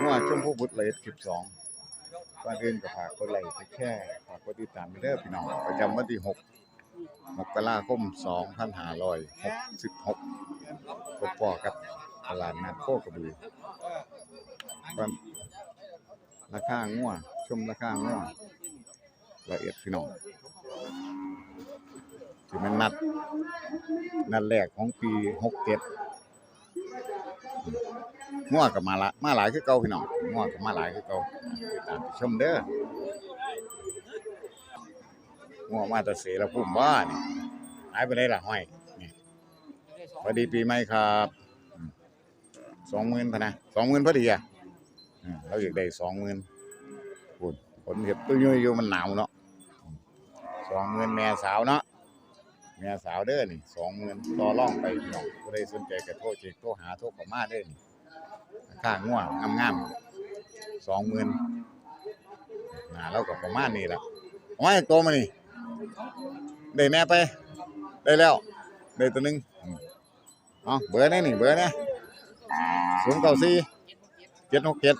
งัวชมพู่บุตรเลส12ก่อนอื่นก็ฝากกดไลค์กดแชร์ฝากกดติดตามไปเด้อพี่น้องประจำวันที่6มกราคม2566พบปอกับตลาดนัดโคกระบือวันราคางัวชมราคางัวละเอียดพี่น้องที่มันนัด นัดแรกของปีหกเจ็ด ง่วกับมาละมาหลายคือเก่าพี่น้องง่วกับมาหลายคือเก่าติดตามชมเด้อง่วมาตะเสระพุ่มบ้านี่หายไปได้ละห้อยนี่สวัสดีปีใหม่ครับสองหมื่นพนะสองหมื่นพอดีอะเราอยากได้สองหมื่นพูดผลเห็บตุ้ยอยู่มันหนาวเนาะสองหมื่นแม่สาวเนาะแม่สาวเด้อนี่สองหมื่นต่อร่องไปพี่น้องผู้ใดสนใจก็โทรเช็คโทรหาโทรข้ามาเด้อนี่ ค่าง่วงงามๆสองหมื่นน่าเราก็ประมาณนี้ล่ะเอาไว้โตมานี่ได้แน่ไป ได้แล้วได้ตัวหนึงเอาเบอร์นี่นี่เบอร์นี่ศูนย์เก้าสี่เจ็ดหกเจ็ด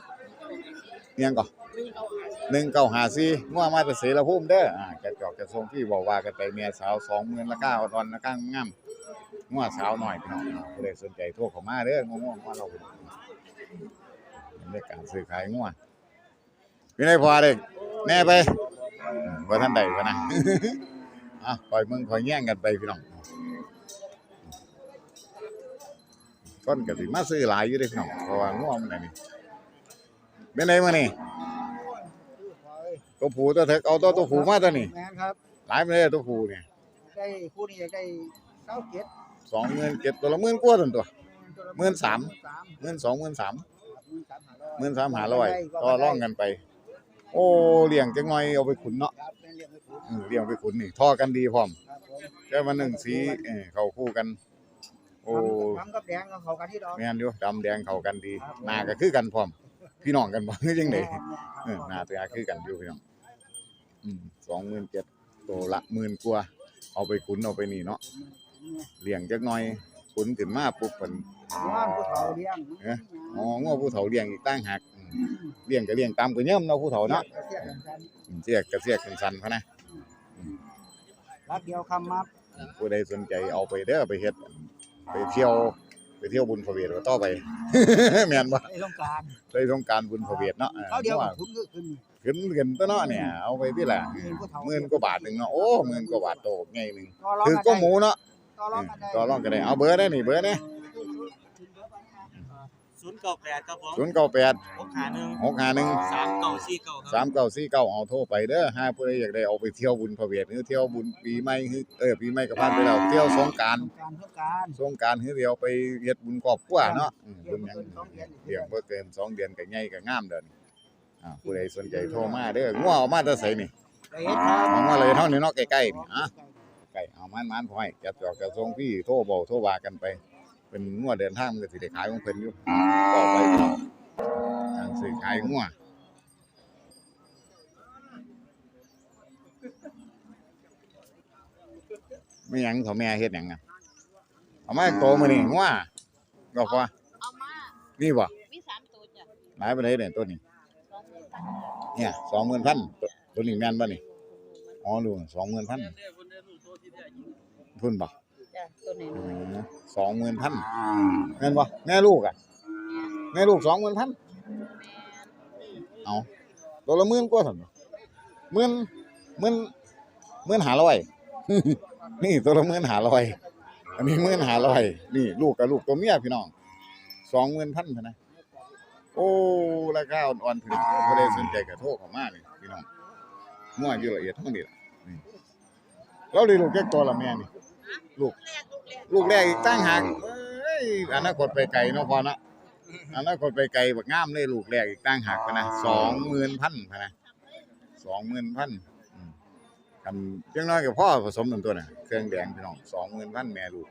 เนียงก่อนหนึ่งเก้าหาซีง่วงมาแต่เสียรภูมิเด้ออ่าแกจอกแกทรงพี่บอกว่ากันไปเมียสาวสองหมื่นละเก้าอ่อนละก้างามง่วงสาวหน่อยพี่น้องเลยสนใจโทรเข้ามาเด้อง่วงๆว่าเรา เป็นเรื่องการซื้อขายง่วงพี่นายพอเด็กแน่ไปอืมว่าท่านใดวะนะอะคอยมึงคอยแย่งกันไปพี่น้องก้นกับสิมาซื้อหลายอยู่เด้อพี่น้องเพราะว่าง่วงมันอันนี้เป็นไงมานี่ตัวผูตัวเถกเอาตัวตัวผูมาตัวนี้แมนครับหลายไปเลยตัวผูเนี่ยได้คู่นี้อยากได้เก้าเจ็ดสองหมื่นเจ็ดตัวละหมื่นกว่าตัวตัว หมื่นสามหมื่นสามหมื่นสองหมื่นสามหมื่นสามหาร้อยหมื่นสามหาร้อยต่อร่องกันไป โอ้เลี้ยงจังหน่อยเอาไปขุนเนาะครับเป็นเรื่องไม่ถูกอืมเลี้ยงไปขุนนี่ท่อกันดีพร้อมครับผมแค่วันหนึ่งสีเออเข้าคู่กัน โอ้ทำกับแดงก็เข้ากันที่ดอกแม่นอยู่ดำแดงเข้ากันดีหน้าก็คือกันพร้อม พี่น้องกันบ่คือจังไดเออหน้าตาคือกันอยู่พี่น้องอืมสองหมื่นเจ็ดตัวละหมื่นกว่าเอาไปขุนเอาไปนี่เนาะเลี้ยงจักหน่อย ขุนขึ้นมาปุ๊บเพิ่นว่านผู้เฒ่าเลี้ยงเอ๊ะอ๋อง้อผู้เฒ่าเลี้ยงอีกต่างหากอืมเลี้ยงก็เลี้ยงตามก็ย่ํเนาะผู้เฒ่าเนาะเสียกันกันอืมเสียกก็เสียกสันๆพะนะรักเดียวคำมาอืมผู้ใดสนใจเอาไปเด้อไปเฮ็ดไปเที่ยวไปเที่ยวบุญพระเวทว่าต่อไป แม่นบ่ไอ้ต้องการได้ต้องการบุญพระเวทเนาะออเขาเดียวว่าคุ้มก็ขึ้นขึ้นกันตัวเนาะเนี่ยเอาไปที่ละหมื่นผู้เฒ่าหมื่นกว่าบาทหนึงเนาะโอ้หมื่นกว่าบาทโตใหญ่หนึงต่อรองคือกันก็ได้หมูเนาะ ต่อรองกันได้ต่อรองกันได้เอาเบอร์ได้นี่เบอร์นี่ศูนย์เก้าแปดครับผม098หกหาหนึ่ง651สามเก้าสี่เก้าครับสามเก้าสี่เก้าเอาโทรไปเด้อห้าผู้ใดอยากได้เอาไปเที่ยวบุญพระเวทหรือเที่ยวบุญปีใหม่หรือเออปีใหม่ก็ผ่านไปแล้วเที่ยวสงกรารต้องการต้องการสงกรารหรือเดียวไปเฮ็ดบุญครอบครัวเนาะอืมเลี้บุยญงหยังเพิ่นสองเดือนเลี้ยงบ่เกินสองเดือนก็ใหญ่ก็งามเด้อนี่อ่าผู้ใดสนใจโทรมาเด้องัวเอามาแต่ไสนี่ละเอียดครับเอามาเลยเท่านี้เนาะใกล้ๆนี่อะ ใกล้เอามันๆพอให้จัดจอกจัดส่งพี่โทรบอกโทรว่ากันไป เป็นงัวเดินทางมันก็สิได้ขายของเพิ่นอยู่ก็ไปพี่น้องการซื้อขายงัวไม่หยังเขาแม่เฮ็ดหยังอะเอามาโตมื้อนี้งัวก็พอเอามานี่บ่มีสามตัวจ้ะหลายปานใดเนี่ยตัวนี้สองหมื่นบาทเนี่ย20,000ตัวตัวนี้แม่นบ่นี่อ๋อดู20,000พุ่น บ่จ้ะตัวนี้อืม20,000แม่นบ่แม่ลูกอะ แม่ลูก20,000เอาตัวละหมื่นกว่าซั่นบ่หมื่นหมื่นหมื่นห้าร้อยนี่ตัวละหมื่นห้าร้อยอันนี้หมื่นห้าร้อยนี่ลูกกับลูกตัวเมียพี่น้อง20,000พันเท่านะโอ้ราคาอ่อนๆถึงบ่ได้สนใจก็โทรเข้ามานี่พี่น้องมั่วอยู่ละเอียดทั้งนี้ล่ะนี่เราได้ลูกแค่ตัวละแม่นี่ ลูกแรกลูกแรกลูกแรกอีกตั้งหากเอ้ยอนาคตไปไกลเนาะพอเนาะอนาคตไปไกลบักงามเลยลูกแรกอีกตั้งหากพะนะ20,000พันพะนะ20,000พันอืมคันจังน้อยก็พ่อผสมนั่นตัวน่ะเครื่องแดงพี่น้อง20,000พันแม่ลูก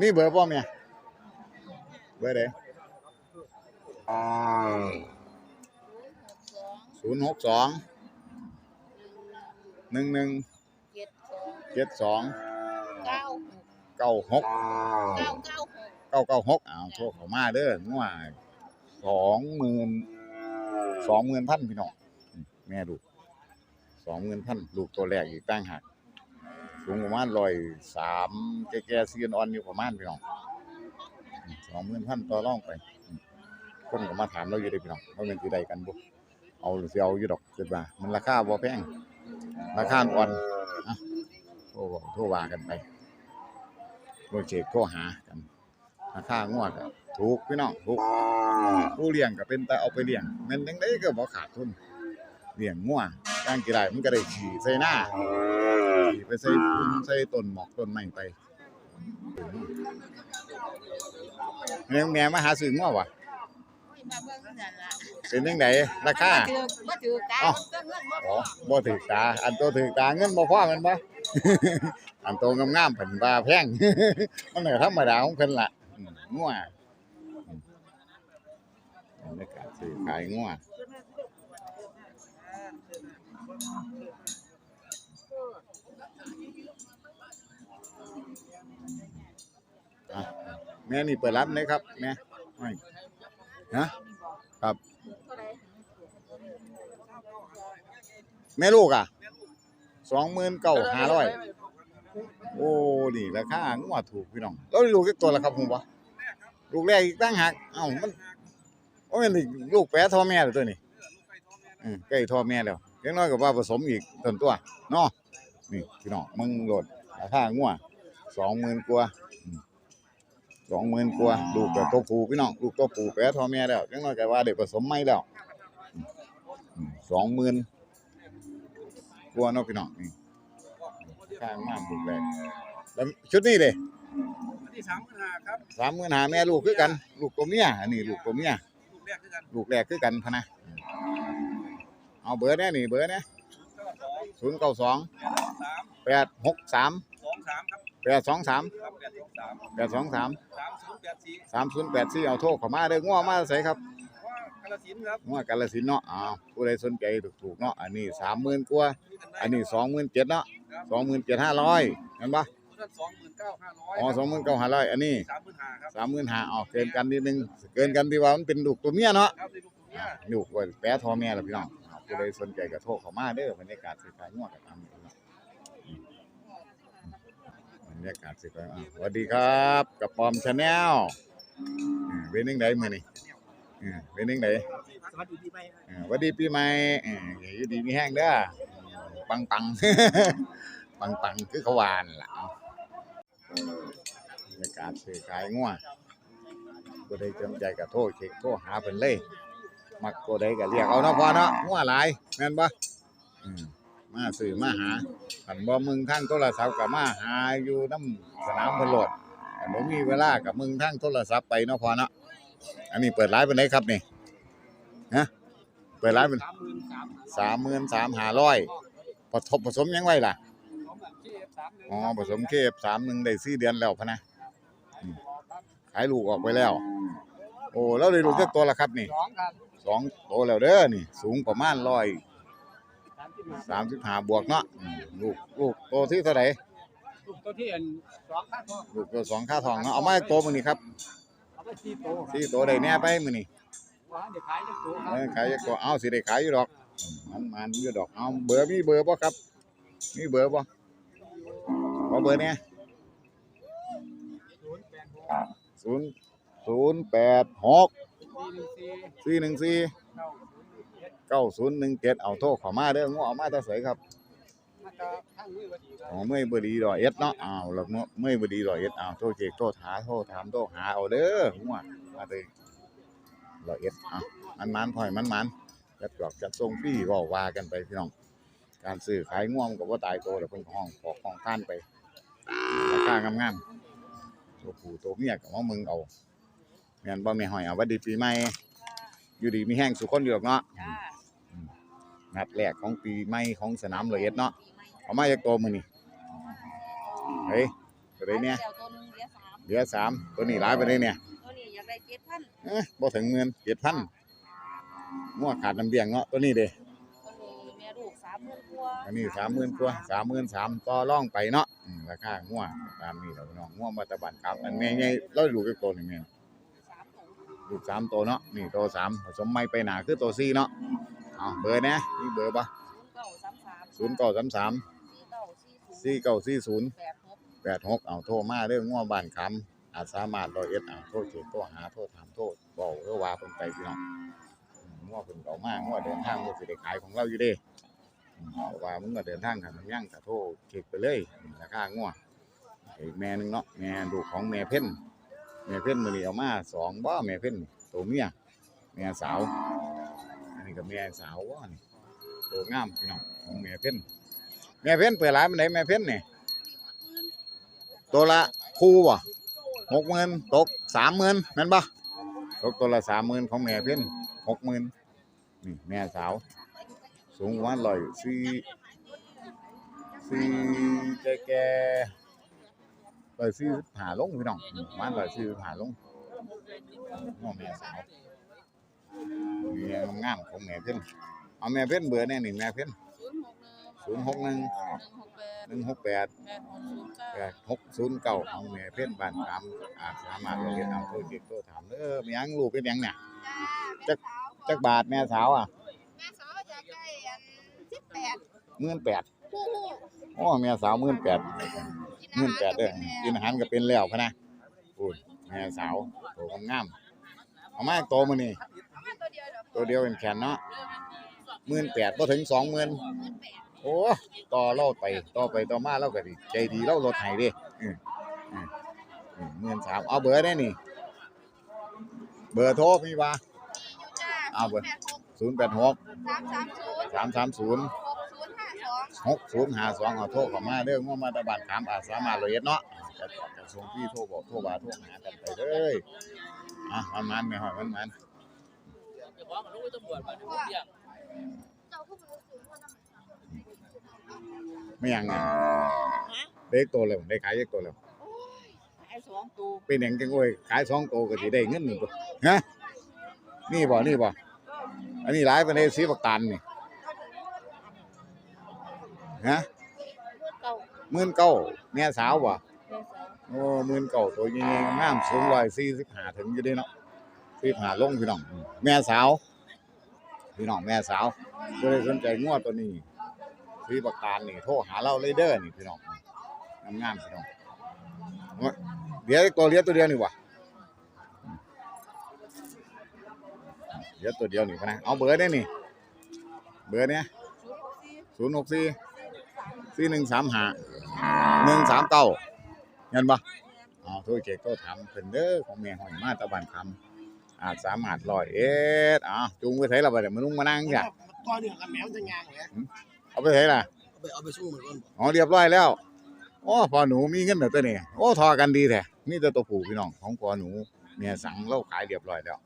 นี่เบอร์พ่อแม่เบอร์ใดศูนย์หกสองหนึ่งหนึ่งเจ็ดสอง เจ็ดสองเก้าหกเก้าเก้าเก้าเก้าหกอ้าวโทรเข้ามาเด้องัวสองหมื่นสองหมื่นพันพี่น้องแม่ลูกสองหมื่นพันลูกตัวแรกอีกตั้งหักสูงประมาณร้อยสามแก่ๆเซียนออนอยู่ประมาณพี่น้องสองหมื่นพันต่อรองไป คนก็มาถามเราอยู่เด้พี่น้องว่าเป็นสิใดกันบ่เอาหรือเอาอยู่ดอกคิดว่ามันราคาบ่แพงราคาอ่อนอะโทรบอกโทรว่ากันไป โปรเจกต์โทรหากันราคางวดอะถูกพี่น้องถูกผู้เลี้ยงก็เป็นแต่เอาไปเลี้ยงแมันจังไดก็บ่ขาดทุนเลี้ยงงัวย่างกี่ได้มันก็ได้ขี่ใส่หน้าขี่ไปใส่พุ่มใส่ต้นหมอกต้นไม้ไปแม่แม่มาหาซื้องัววะมาเบิ่งนั่นล่ะเป็นจังไดราคาถือบ่ถือตาเอ้าก็เงินบ่พอ๋ออบ่ถึกตาอันโตถึกตาเงินบ่พอแมันบ่ อันโตงามๆเพิ่นว่าแพง มันก็ธรรมดาของเพิ่นล่ะงัวอืมบรรยากาศซื้อขายงัวอะแม่นี่เปิดรับเลยครับแม่ไม่ฮะครับ แม่ลูกอะสองหมื่นเก้าห้าร้อย โอ้นี่ราคางัวถูกพี่น้องแล้วลูกกี่ตัวละครับผมวะลูกแรกอีกตั้งหักเอ้ามันโอ้ยนี่ลูกแปะทอแม่เลยตัวนี้อืมใกล้ทอแม่แล้วเล็กน้อยกับว่าผสมอีกต้นตัวเนาะนี่พี่น้องมึงโหลดราคางัวสองหมื่นกว่าสองหมื่นกว่าลูกแบบตัวผูพี่น้องลูกตัวผูแปะทอแม่แล้วเล็กน้อยกับว่าเด็กผสมไม่แล้วสองหมื่นกลัวเนาะพี่น้องนี่ ข้างมากลูกแรกแล้วชุดนี้เด้ที่สามพันห้าครับสามหมื่นหาแม่ลูกคือกัน ลูกตัวเมียอันนี้ลูกตัวเมียลูกแรกคือกันลูกแรกคือกันพะนะเอาเบอร์แน่นี่เบอร์แน่เก้าสองศูนย์เก้าสองสามแปดหกสามสองสามครับแปดสองสามครับแปดสองสามแปดสองสามสามศูนย์แปดสี่สามศูนย์แปดสี่เอาโทรเข้ามาเด้อง้อมาใส่ครับว่า กาลสินธุ์ครับง้อกาลสินธุ์เนาะอ้าวผู้ใดสนใจถูกๆเนาะอันนี้สามหมื่นกว่ามีกันได้อันนี้สองหมื่นเจ็ดเนาะครับสองหมื่นเจ็ดห้าร้อยเห็นปะท่านสองหมื่นเก้าห้าร้อยอ๋อสองหมื่นเก้าห้าร้อยอันนี้สามหมื่นห้าครับ สามหมื่นห้าอ๋อเกินกันนิดนึงเกินกันที่ว่ามันเป็นลูกตัวเมียเนาะ ครับในลูกตัวเนี้ยลูกไว้แปะทอแม่ล่ะพี่น้องอ้าวผู้ใดสนใจก็โทรเข้ามาเด้อบรรยากาศสิขายงวดกับทำพี่น้องอืมบรรยากาศสิขายอ่าสวัสดีครับกับปอมชาแนลเป็นยังไงมื้อนี้ อ่าเป็นยังไงสวัสดีพี่ใหม่อ่าสวัสดีปีใหม่อ่าอยู่ดีมีแห้งเด้อปังปัง ปังปังคือเขาวานล่ะเอาบรรยากาศซื้อขายงัวผู้ใดสนใจก็โทรเช็คโทรหาเพิ่นเลย มักตัวใดก็เรียกเอาเนาะพอเนาะงัวหลายแม่นบ่อืมมาซื้อมาหาคันบ่มึงทางโทรศัพท์ก็มาหาอยู่นำสนามพนโลดคันบ่มีเวลาก็มึงทางโทรศัพท์ไปเนาะพอเนาะ อันนี้เปิดร้านเป็นไดครับนี่ฮะเปิดร้านเป็นสามหมื่นสาม33,500ผสมผสมหยังไว้ล่ะของแบบที่สามหนึ่งอ๋อผสมเคฟ31ได้4เดือนแล้วพะนะอืมขายลูกออกไปแล้ว โอ้แล้วได้ลูกจักตัวละครับนี่สองครับสองโตแล้วเด้อนี่ สูงประมาณร้อยสามสิบห้าสามสิบห้าบวกเนาะอืมลูกลูกโตที่เท่าไหร่ลูกตัวที่อันสองข้างทองลูกตัวสองค่าทองเนาะเอามาให้โตมื้อนี้ครับเอาไป สี่โตครับสี่โตได้แน่ไปมื้อนี้ว่าเดี๋ยวขายจะโตครัเออขายจักตัวเอาสิได้ขายอยู่ดอกอืมมันมันอยู่ดอกเอาเบอร์มีเบอร์บ่ครับ มีเบอร์บ่ขอเบอร์แหน่ศูนย์แปดหกศูนย์ศูนย์แปดหกสี่หนึ่งสี่สี่หนึ่งสี่เก้าศูนย์หนึ่งเจ็ดเก้าศูนย์หนึ่งเจ็ดเอาโทรเข้ามาเด้องูเอามาแต่ไสครับมาตราข้างมื อพอดีครับอ๋อเมื่อยบ่ดีดอกเอ็ดเนาะอ้าวแล้วเมื่อเมื่อยบ่ดีดอกเอ็ดอ้าวโทรเจกโทรหาโทรถามโทรหาเอาเด้อหัวมาเลยดอกเอ็ดอ้าวมันมันๆพ่อยมันมันๆจัดจอกจัดทรงพี่ก็ว่ากันไปพี่น้อง การซื้อขายง่วงก็บ่ตายโตแล้วเพิ่นก็ห้องขอของท่านไปราคางามๆตัวผู้ตัวเมียก็ว่ามึงเอาแม่นบ่แม่ห้อยเอาหวัดดีปีใหม่อยู่ดีมีแห้งสุขคนอยู่ดอกเนาะจ้านัดแรกของปีใหม่ของสนามร้อยเอ็ดเนาะ เอามาจากตัวมื้อนี้เฮ้ยตัวใดเนี่ยดี๋วตัวหนึงเหลือสามเหลือสามตัวนี้หลายไปเลยเนี่ยตัวนี้อยากได้เจ็ดพันเอ๊ะบ่ถึงเงินเจ็ดพันงัวขาดน้ำเบี้ยงเนาะตัวนี้เด้ตัวนี้แม่ลูกสามหมื่นกว่าอันนี้สามหมื่นกว่าสามหมื่นสามต่อร่องไปเนาะอืมราคางัวตามนี้เราพี่น้องง่วงมาตะบันครับอันแม่ใหญ่เราดูกี่ตัวนี่แม่สามตัวลูกสามตัวเนาะนี่ตัวสามผสมไม่ไปหนาคือตัวสี่เนาะเอาเบอร์นะนี่เบอร์ปะศูนย์เก้าสามสามศูนย์เก้า สามสามสี่เก้าสี่ศูนย์สี่เก้าสี่ศูนย์แปดหกแปดหกเอาโทรมาเรื่องง่วงบ้านคำอาจสามารถรอยเอ็ดเอาโทษเจ็บโทษหาโทษถามโทษบอกเรื่องว่าคนไปพี่น้องอืมง่วงเป็นเก่ามากง่วงเดินทางมันสิได้ขายของเราอยู่เด้อืมเพราะว่ามึงก็เดินทางทางมันยั่งกับโทษเก็บไปเลยราคาง่วงอีกแม่หนึงเนาะแม่ลูกของแม่เพ่นแม่เพ่นมือนี้เอามาสองบ่แม่เพ่นตัวเมียแม่สาวอันนี้ก็แม่สาวว่านี่ตัวงามพี่น้องของแม่เพ่น แม่เพ่นเปิดร้านมันไหนแม่เพ่นนี่ตัวละคู่บ่หกหมื่นตกสามหมื่นแม่นปะตกตัวละสามหมื่นของแม่เพ่นหกหมื่นนี่แม่สาว สูงประมาณร้อยสี่สี่แก่แก่ร้อยสี่หาลงพี่น้องอืมประมาณร้อยสี่หาลงน้องแม่สาวมีงามของแม่เพิ่นเอาแม่เพิ่นเบอร์แน่หนี่แม่เพิ่น ศูนย์หกหนึ่ง061หนึ่งหกแปด168แปดหกศูนย์เก้า8609ของแม่เพิ่นบ้านตามอาจสามารถเราเฮ็ดเอาโทรจิตโทรถามเด้อมีหยังลูกเป็นหยังเนี่ยจักจักบาทแม่สาวอะแม่สาวจะใกล้อันสิบแปด18,000คู่คู่โอ้แม่สาว18,000 18,000เด้อกินอาหารก็เป็นแล้วพะนะอุ้ยแม่สาวโตงามๆเอามาอีกโตมื้อนี้ตัวเดียวเดี๋ยวตัวเดียวเป็นแขนเนาะ18,000บ่ถึง20,000 โอ้ต่อเราไปต่อไปต่อมาเราก็ดีใจดีเราลดให้เดิอืมอืมอืมหมื่นสามเอาเบอร์ได้นี่ เบอร์โทรมีป่ะจ้าเอาเบอร์แปดหกศูนย์แปดหกสามสามศูนย์สามสามศูนย์หกศูนย์ห้าสองหกศูนย์ห้าสองเอาโทรเข้ามาเด้อว่ามาตะบันถามอาจสามารถเลยเอ็ดเนาะจะจะส่งพี่โทรบอกโทรบาโทรหากันไปเลยอะมันมันไม่หอยมันมัน ไม่ยังไงเด็กโตเลยได้ขายเด็กโตแล้วไอ้สองตัวเป็นอย่างจังโอ้ยขายสองโตก็สิได้เงินหนึ่งตัวฮะนี่บ่นี่บ่อันนี้หลายประเทศสีประกันนี่ฮะเก่าหมื่นเก้าแม่สาวบ่แม่สาวโอ้หมื่นเก้าตัวใหญ่ๆงามสูงร้อยสี่สิบห้าถึงอยู่เด้เนาะสี่ห้าลงพี่น้อง แม่สาว พี่น้องแม่สาวก็เลยสนใจงวดตัวนี้ สีประกันนี่โทรหาเราเลยเด้อนี่พี่น้องงามๆพี่น้องเดี๋ยวตัวเลี้ยงตัวเดียวนี่วะเดี๋ยวตัวเดียวนี่พนะเอาเบอร์ได้นี่เบอร์เนี้ยศูนย์หกสี่สี่หนึ่งสามห้าหนึ่งสามเก้าเงินปะเอาโทรเจ๊กโทรถามเพิ่นเด้อของแม่หอยมาตะบันคำอาจสามารถลอยเอ็ดเอาจูงไปไสล่ะบ่เดี๋ยวมึงมานั่งจ้ะก้อนเนี่ยกันแมวจะงางเลย เอาไปไสล่ะเอาไปเอาไปสู้เหมือนกันอ๋อเรียบร้อยแล้วโอ้พอหนูมีเงินเด้อตัวนี้โอ้ทอกันดีแท้มีแต่ตัวผู้พี่น้องของพอหนูเมียสั่งเราขายเรียบร้อยแล้ว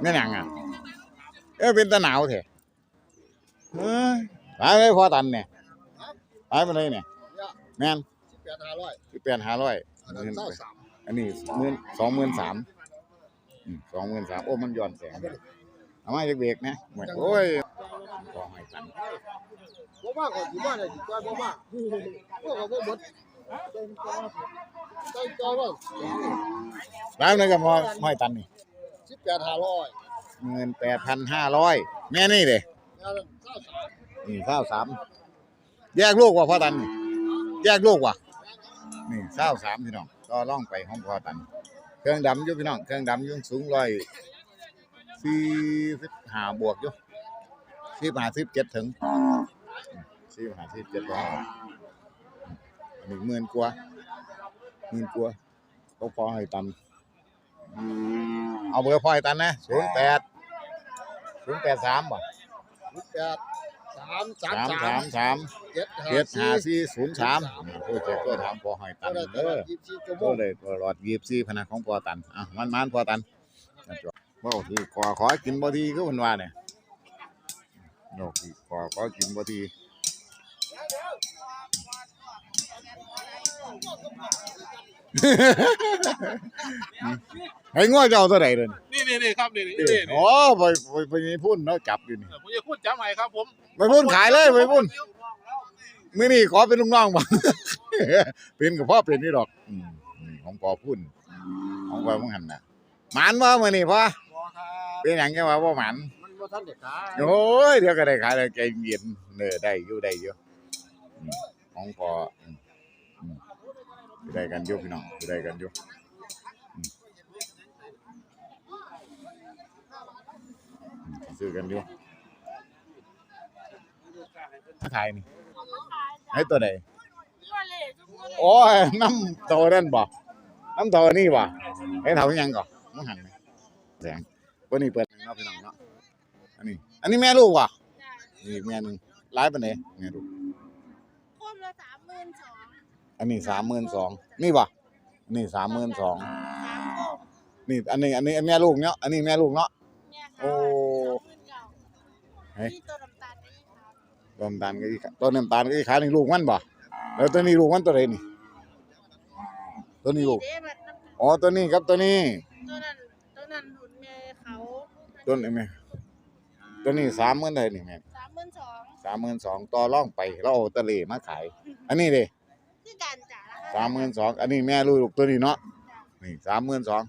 แม่นหยังอะเอ้ยเป็นตะหนาวแท้เอ้ยขายไปพอตันเนี่ยขายไปเลยเนี่ยแม่นสิบแปดห้าร้อยสิบแปดห้าร้อยอันนั้นเศร้าสามอันนี้หมื่นสองหมื่นสามสองหมื่นสามโอ้มันย้อนแสง เอามาจากเบรกนะเหมือนโอ้ยขอให้ตันบ่มากกว่าที่บ้านเลยที่บ้านบ่มากพวกเขาบ่หมดใจใจว่าร้านนั้ก็มาห้อยตันนี่สิบแปดห้าร้อยหมื่นแปดพันห้าร้อยแม่นี่เด้นี่ข้าวสามแยกลูกว่ะพ่อตันนี่แยกลูกว่ะนี่ข้าวสามพี่น้องก็ล่องไปห้องพ่อตัน เครื่องดำอยู่พี่น้องเครื่องดำยู่สูงร้อย สี่สิบห้าบวกอยู่สี่ห้าสิบเจ็ดถึงสี่ห้าสิบเจ็ดร้อยหนึ่งหมื่นกว่าหมื่นกว่าก็พอให้ตัน เอาเบอร์พอให้ตันนะศูนย์แปดศูนย์แปดสามบ่สิบแปดสามสามสามสาสามมสามเจ็ดเจ็ดห้าห้าสี่สี่ศูนย์สามโอ้ยเจ็ดก็ถามพอให้ตันก็ได้ตเด้ลออดยี่สิบสี่ชั่วโมก็งเลยตลอดยีบซี่พนักของพอตันอะมันมันพอตัน นั่นจ้ะบ่ทีขอขอกินบ่ทีก็มันว่าเนี่ยโยกที่ขอขอกินบ่ทีไอ้ง้อเจ้าเท่าไหร่เด้อนี่นี่นี่ครับนี่นี่นี่นี่อ๋อไปไปไปนี่พุ่นเนาะจับอยู่นี่ผมจะพูดจ้ำใหม่ครับผมไปพุ่นขายเลยไปพุ่นมื้อนี้ขอเป็นลูกน้องบ่เป็นกับพ่อเป็นนี่ดอกอืมอืมของพ่อพุ่นของพ่อมึงหันน่ะหมานบ่มื้อนี้พ่อบ่ครับ เป็นหยังแกว่าบ่หมานมันบ่ทันได้ขายโอ้ยเดี๋ยวก็ได้ขายแล้วใจเย็นเด้อได้อยู่ได้อยู่อืมของพ่ออืมอืมสิได้กันอยู่พี่น้องสิได้กันอยู่อืมอืมซื้อกันอยู่มาขายนี่ให้ตัวใดโอ้ยน้ำโตนั่นบ่น้ำโตนี่บ่ให้เท่ายังก่อนมึงหันไหมแสง วันนี้เปิดหนึ่งเนาะพี่น้องเนาะอันนี้ อันนี้แม่ลูกว่ะนี่อีกแม่หนึ่งร้ายปานใดแม่ลูก คมละสามหมื่นสองอันนี้สามหมื่นสองนี่บ่อันนี้สามหมื่นสองสามคมนี่ อันนี้ อันนี้อันแม่ลูกเนาะอันนี้แม่ลูกเนาะ เนี่ยค่ะโอ้สองหมื่นเก้าเฮ้ยนี่ตัวน้ำตาลนี่ค่ะต้นน้ำตาลก็อีกต้นน้ำตาลก็อีกขาหนึ่งลูกมันบ่แล้วตัวนี้ลูกมันตัวใดนี่ตัวนี้ลูก เด้มันน้ำอ๋อตัวนี้ครับตัวนี้ ตัวนั้นตัวนั้นหลุดเมเขา ตัวนี้แม่ตัวนี้สามหมื่นเลยนี่แม่สามหมื่นสองสามหมื่นสองต่อร่องไปเราเอาตะเลมาขาย อันนี้เด้คือการจ่ายราคาสามหมื่นสองอันนี้แม่ลูกตัวนี้เนาะนี่สามหมื่นสอง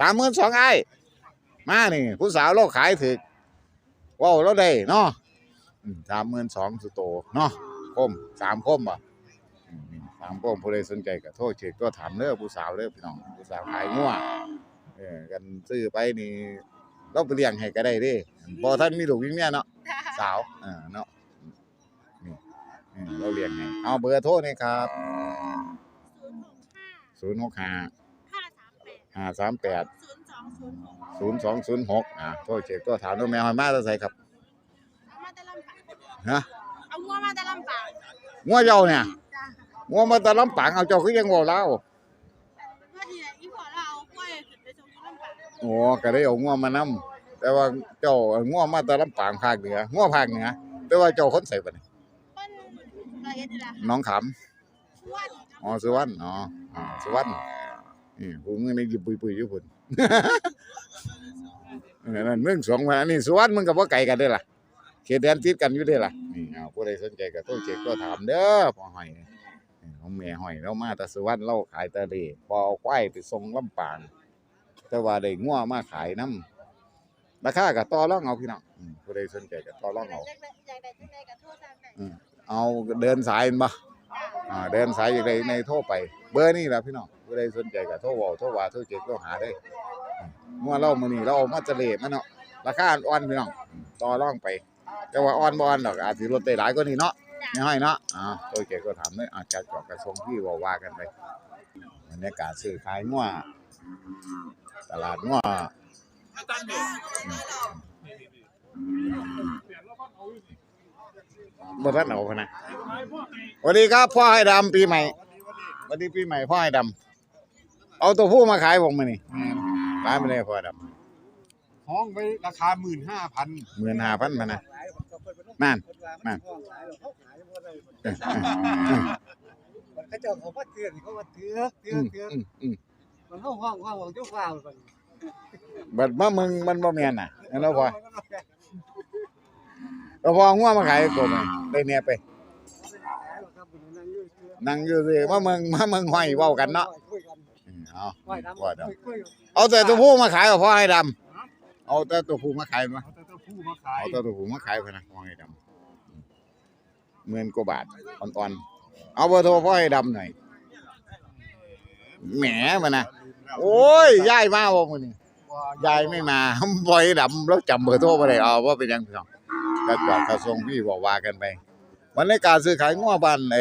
สามหมื่นสองไอ้มานี่ผู้สาวเราขายถึกว้าวเราได้เนาะสามหมื่นสองสุโตเนาะคมสามคมบ่อืมนี่สามคมผู้ใดสนใจก็โทรเช็คก็ถามเด้อผู้สาวเด้อพี่น้องผู้สาวขายงัวเออกันซื้อไปนี่ เราไปเลี้ยงให้ก็ได้เด้บ่ท่านมีลูกมีเมียเนาะสาวเออเนาะนี่นี่เราเรียนไงเอาเบอร์โทรนี่ครับศูนย์หกห้าศูนย์หกห้าห้าสามแปดห้าสามแปดศูนย์สองศูนย์หกศูนย์สองศูนย์หกอ่าโทรเช็คตัวถามตัวแมวให้มาตัวใส่ครับเอามาแต่ลำปางฮะเอางัวมาแต่ลำปางงัวเจ้าเนี่ยจ้ะงัวมาแตะลำปางเอาเจ้าคือยังบ่เล่าเพื่อที่จะอีพอเราเอากล้วยขึ้นไปส่งที่ ลำปางโอ้ก็ได้เอางัวมานํแต่ว่าเจ้าเอางัวมาแตะลำปางภาคเหนืองัวภาคเหนือแต่ว่าเจ้าคนใส่บัดนี้มันละเอียดดีละน้องขามชวนอ๋อสุวรรณอ๋ออ่าสุวรรณนี่ผู้มือนี่หยิบปุยๆอยู่พุ่น เออนั่นเมืองสองพันอันนี้สุวรรณมึงกับว่าไก่กันได้อล่ะเขตแดนติดกันอยู่ได้อล่ะนี่เอาผู้ใดสนใจก็โทรเช็คก็ถามเด้อพ่อหอยนี่ของแม่หอยเรามาแต่สุวรรณเราขายแต่เดพอเอาควายไปส่งลำปาง แต่ว่าได้งัวมาขายน้ำราคาก็ต่อรองเอาพี่น้องอืมผู้ใดสนใจก็ต่อรองเอาอยากได้อยากได้จังไดก็โทรสั่งได้เอาเดินสายเห็นบ่อ่าเดินสายอย่างใดในโทรไป เบอร์นี่แหละพี่น้องผู้ใดสนใจก็โทรเว้าโทรว่าโทรเช็คโทรหาได้อืมเมื่อเรามื้อนี้เราเอามาเจเลมาเนาะราคาอ่อนพี่น้องอืมต่อรองไป แต่ว่าอ่อนบ่อ่อนดอกอาจสิลดได้หลายกว่านี้เนาะไม่ให้เนาะอ่าโทรเช็คก็ถามเลยอาจจะจอกกระทรวงที่ว่าว่ากันไปบรรยากาศซื้อขายงัว ตลาดงัวบ่ทันเอาพะนะสวัสดีครับพ่อให้ดำปีใหม่สวัสดีปีใหม่พ่อให้ดำเอาตัวผู้มาขายผมมานี่ขายไปเลยพ่อดห้องไปราคาหมื่นห้าพันำหมื่นห้าพันมานะนั่นนั่นเออเออเออเขาเจ้าเขาว่าเตือนเขาว่าเตือนเตือือนมเตือนอื มอืมมันห้องห้องห้องของเจ้าฟ้าวมันบัดมามึงมันบ่แม่นน่ะนั่นแล้วพอแล้วพองัวมาขายตัวมันได้เนี่ยไปนั่งอยู่สิมามึงมามึงห้อยเว้ากันเนาะคุยกันอืมเอาคุยกันพ่อดคุยำเอาแต่ตัวผู้มาขายกับพ่อให้ดำเอาแต่ตัวผู้มาขายมาเอาแต่ตัวผู้มาขายเอาตัวถูมาขายพะนะพ่อให้ดำหมื่นกว่าบาทอ่อนๆเอาเบอร์โทรพ่อให้ดำหน่อยแหมมานะ โอ้ยยายมาบ่มื้อนี้ยายไม่มาบ่ให้ดำแล้วจำเบอร์โทรบ่ได้เอาว่าเป็นหยังพี่น้องก็จอดกระทรวงพี่บอกว่ากันไปวันในการซื้อขายงัวบ้านเอ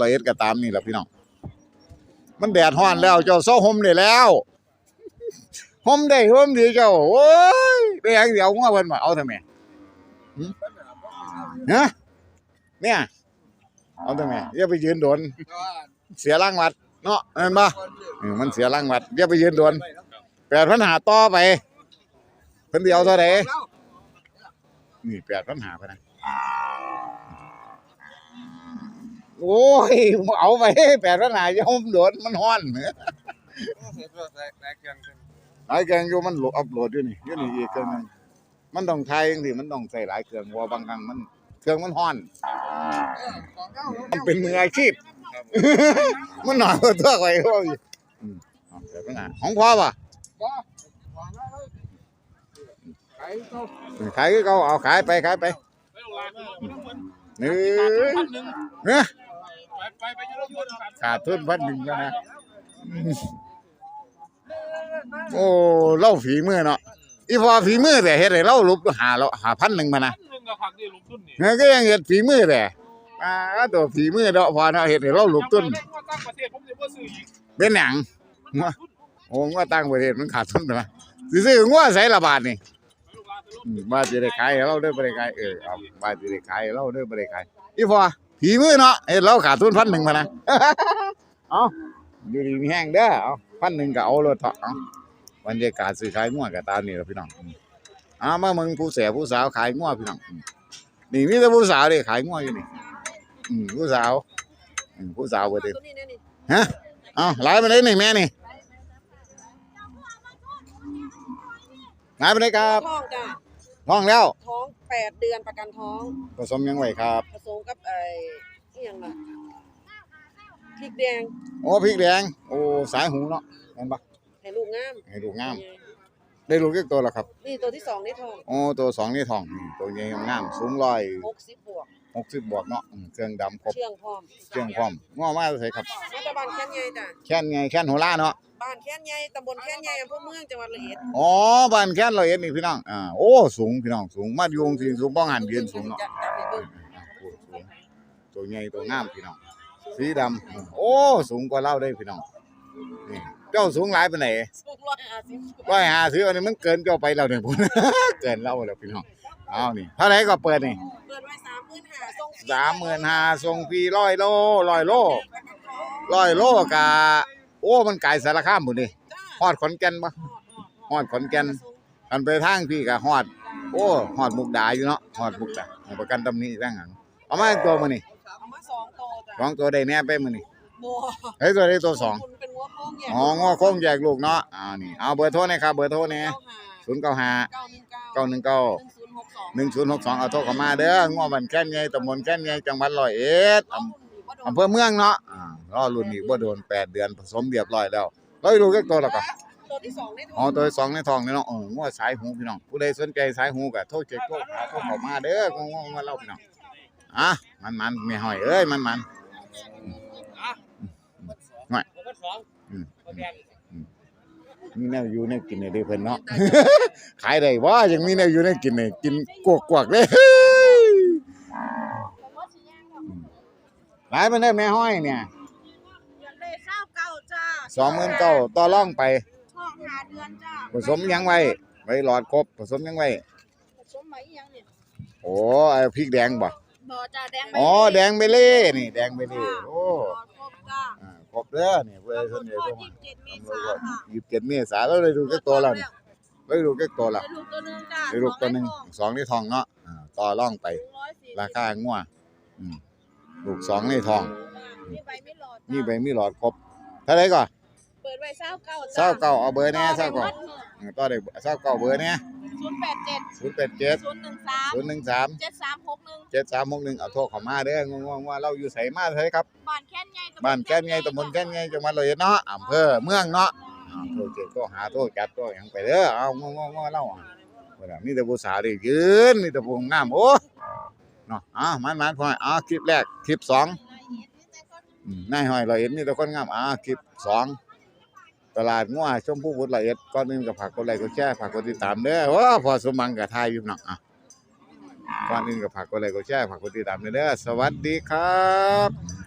ร้อยเอ็ดก็ตามนี่แหละพี่น้องมันแดดร้อนแล้วเจ้าเซาห่มได้แล้วห่มได้ห่มดีเจ้าโอ้ยไปหยังสิเอางัวเพิ่นมาเอาทำไมฮะเนี่ยเอาทำไมอย่าไปยืนโดนเสียร่างวัด เนาะเห็นปะออมันเสียร่างวัดอย่าไปยืนโดนแปดพันหาต่อไปเพิ่นสิเดียวเท่าไหร่นี่แปดพันหาพะนะโอ้ยเอาไปแปดพันหาย่าห่มโดนมันฮ้อนหลายเครื่องอยู่มันโหลดอัพโหลดอยู่นี่อยู่นี่อีกเครื่องหนึงมันต้องใช้จังซี่มันต้องใส่หลายเครื่องเพราะว่าบางครั้งมันเครื่องมันฮ้อนมันเป็นมืออาชีพ มันหน่อยกว่าตัวไว้พ่ออีกอืมเอาเดี๋ยวเป็นไงของพ่อป่ะขายเขาขายคือเขาเอาขายไปขายไปนี่เนี่ยไปไปยืนยืนกันขาดทุนพันหนึ่งแล้วนะอืมโอ้เล่าฝีมือเนาะอีพอฝีมือแต่เฮ็ดให้เราลุบหาเราหาพันหนึ่งมานะหนึ่งกับผักนี่ลงทุนนี่เงี้ยก็ยังเฮ็ดฝีมือแต่ อ่าตัวฝีมือเนาะพอเนาะเฮ็ดให้เราลุบต้นว่าตั้งประเทศผมจะว่าซื้ออีกเป็นหยังงวโอ้งวตั้งประเทศมันขาดทุนไปละสิซื้องวใส่ละบาทนี่ลูกหลานไปลงอืมบาทสิได้ขายให้เราเด้อบ่ได้ขายเออเอาบาทสิได้ขายให้เราเด้อบ่ได้ขายอีพอฝีมือเนาะเฮ็ดเราขาดทุนพันหนึ่งมานะ เอาอยู่ดีมีแห้งเด้อเอาพันหนึ่งก็เอาเลยเถอะเอาบรรยากาศซื้อขายงัวก็ตามนี่ล่ะพี่น้องอืมเอามามึงผู้แสผู้สาวขายงัวพี่น้องอืมนี่มีแต่ผู้สาวเด้ขายงัวอยู่นี่ อืมผู้สาวอืมผู้สาวเบิดเด้อตัวนี้เนี่ยนี่ฮะเอาหลายไปเลยนี่แม่นี่หลายไปเลยครับท้องจ้ะท้องแล้วท้องแปดเดือนประกันท้อง ผสมยังไหวครับ ผสมกับไอ้อีหยังล่ะพริกแดงโอ้พริกแดงโอ้สายหูเนาะเห็นปะให้ลูกงามให้ดูงาม ได้ลูกเล็กตัวแล้วครับ นี่ตัวที่สองในท้องโอ้ตัวสองนี่ทองอืมตัวใหญ่งามสูงร้อยหกสิบบวก หกสิบบวกเนาะอืมเครื่องดำครบเชื่องพร้อมเครื่องพร้อมง้อมาใส่ครับมาจากบ้านแค่นใหญ่จ้ะแค่นไงแค่นหัวล่าเนาะบ้านแค่นใหญ่ตำบลแค่นใหญ่อำเภอเมืองจังหวัดระยองอ๋อบ้านแค่นเราเอ็ดนี่พี่น้องอ่าโอ้สูงพี่น้องสูงมาอยู่สิสูงป้องหันยืนสูงเนาะจ้ะจ้ะไปเบิ่งอ่าโอ้สูงตัวใหญ่ตัวงามพี่น้องสีดำอืมโอ้สูงกว่าเราได้พี่น้องนี่เจ้าสูงหลายปานไหนสูงร้อยห้าสิบร้อยห้าสิบอันนี้มันเกินเจ้าไปแล้วเนี่ยพุ่น เกินเราแล้วพี่น้องเอานี่เท่าไหร่ก็เปิดนี่เปิดไว้สามหมื่นห้า ส่งฟรีสามหมื่นห้าส่งฟรีร้อยโลร้อยโลร้อยโลกะโอ้มันไกลสารคามพุ่นนี่จ้าฮอดขอนแก่นปะฮอดขอนแก่นกันไปทางพี่กะฮอด โอ้ฮอดมุกดาอยู่เนาะฮอดมุกดาให้ประกันตำหนี้ตั้งหังเอามาอีกตัวมื้อนี่เอามาสองตัวจ้ะสองตัวได้แน่ไปมื้อนี่บัวเฮ้ยตัวได้ตัวสองคุณเป็นหัวโค้งแยกอ๋องอโค้งแยกลูกเนาะอ่านี่เอาเบอร์โทรหนะครับเบอร์โทรนี่เก้าห้า095เก้าหนึ่งเก้า919 หนึ่งศูนย์หกสอง1062เอาโทรเข้ามาเด้องอบันแค่นใหญ่ตำบลแค่นใหญ่จังหวัดร้อยเอ็ดอำอำเภอเมืองเนาะอ่ารอรุ่นอีกบ่โดนแปดเดือนผสมเรียบร้อยแล้วร้อยลูกเล็กตัวแล้วก็ตัวที่สองในท้อ๋อองตัวที่สองในท้องนี่เนาะเอองัวสายหูพี่น้องผู้ใดสนใจสายหูก็โทรเช็คโทรหาโทรเข้ามาเด้องงงๆเล่าพี่น้องอะมันมันๆแม่ห้อยเอ้ยมันมันผมก็สองอื มโอเคมีแนวอยู่ในกินได้เพิ่นเนาะ ขายได้บ่ยังมีแนวอยู่ในกินนี่กินกวกๆเลยหลายปานใดแม่ห้อยเนี่ยอยากได้เศร้าเก่าจ้า29,000ต่อรองไปท้องหาเดือนจ้าผสมหยังไว้ไว้หลอดครบผสมหยังไว้ผสมไหมยังเนี่ยโอ้ไอ้พริกแดงบ่บ่จ้าแดงอ๋อแดงเบเล่นี่แดงเบเล่โอ้ ครบจ้าอ่าครบเด้อนี่เพื่อตำบส่วนลใหญ่พ่อตัวยี่มาสิบเจ็ดเมษาค่ะ27เมษายนแล้วได้ดูแค่ตัวแล้วนี่ได้ดูแค่ตัวแล้วได้ลูกตัวหนึงจ้าได้ลูกตัวหนึงสองในทองเนาะอ่าต่อร่องไปร้อยสี่ราคางัวอืมลูกสองในทองมีใบไม่หลอดมีใบมีหลอดครบเท่าไหร่ก่อนเปิดไว้เศร้าเก่าเศร้าเก้าเอาเบอร์แน่เศร้าเก้าอืมต่อได้เศร้าเก้าเบอร์แน่ ศูนย์แปดเจ็ดศูนย์แปดเจ็ดศูนย์หนึ่งสามศูนย์หนึ่งสามเจ็ดสามหกหนึ่งเจ็ดสามหกหนึ่งเอาโทรเข้ามาเด้องงๆว่าเราอยู่ไสมาไสครับ บ้านแค่นใหญ่ตำลบ้านแก้นไงตำบลแก้นไงจังหวัดร้อยเอ็ดเนาะอำเภอเมืองเนาะอ้าวโทรเจ็ดก็หาโทรจัดก็หยังไปเด้อเอางงงๆเล่าอะว่าแต่มีแต่ผู้สาวได้ยืนมีแต่ผู้งามโอ้เนาะอะมันมันพออะคลิปแรกคลิปสองอืมนายห้อยร้อยเอ็ดมีแต่คนงามอะคลิปสอง ตลาดง้อชมพู่บุตรละเอียดก้อนนึงกับผักกดไลค์กดแชร์ฝากกดติดตามเด้อว้าพอสมังกับทายอยู่หนักอะก้อนนึงกับผักกดไลค์กดแชร์ฝากกดติดตามเด้อสวัสดีครับ